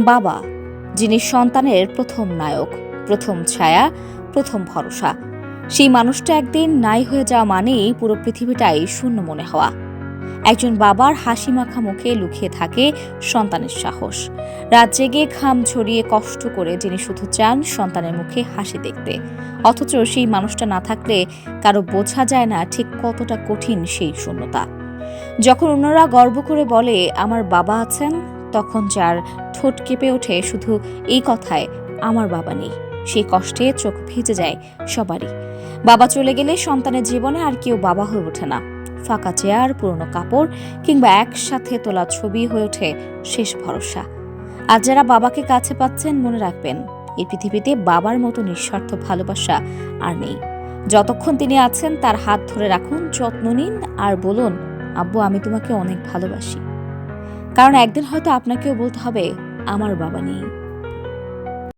বাবা যিনি সন্তানের প্রথম নায়ক, প্রথম ছায়া, প্রথম ভরসা, সেই মানুষটা একদিন নাই হয়ে যাওয়া মানেই পুরো পৃথিবীটাই শূন্য মনে হওয়া। একজন বাবার হাসি মাখা মুখে লুকিয়ে থাকে সন্তানের সাহস। রাত জেগে ঘাম ছড়িয়ে কষ্ট করে যিনি শুধু চান সন্তানের মুখে হাসি দেখতে। অথচ সেই মানুষটা না থাকলে কারও বোঝা যায় না ঠিক কতটা কঠিন সেই শূন্যতা। যখন অন্যরা গর্ব করে বলে, আমার বাবা আছেন? তখন যার ঠোঁট কেঁপে ওঠে, শুধু এই কথায় আমার বাবা নেই। সেই কষ্টে চোখ ভিজে যায় সবারই। বাবা চলে গেলে সন্তানের জীবনে আর কেউ বাবা হয়ে ওঠে না। ফাঁকা চেয়ার, পুরনো কাপড় কিংবা একসাথে তোলা ছবি হয়ে ওঠে শেষ ভরসা। আর যারা বাবাকে কাছে পাচ্ছেন, মনে রাখবেন, এই পৃথিবীতে বাবার মতো নিঃস্বার্থ ভালোবাসা আর নেই। যতক্ষণ তিনি আছেন, তার হাত ধরে রাখুন, যত্ন নিন আর বলুন আব্বু আমি তোমাকে অনেক ভালোবাসি। কারণ একদিন হয়তো আপনাকেও বলতে হবে আমার বাবা নেই।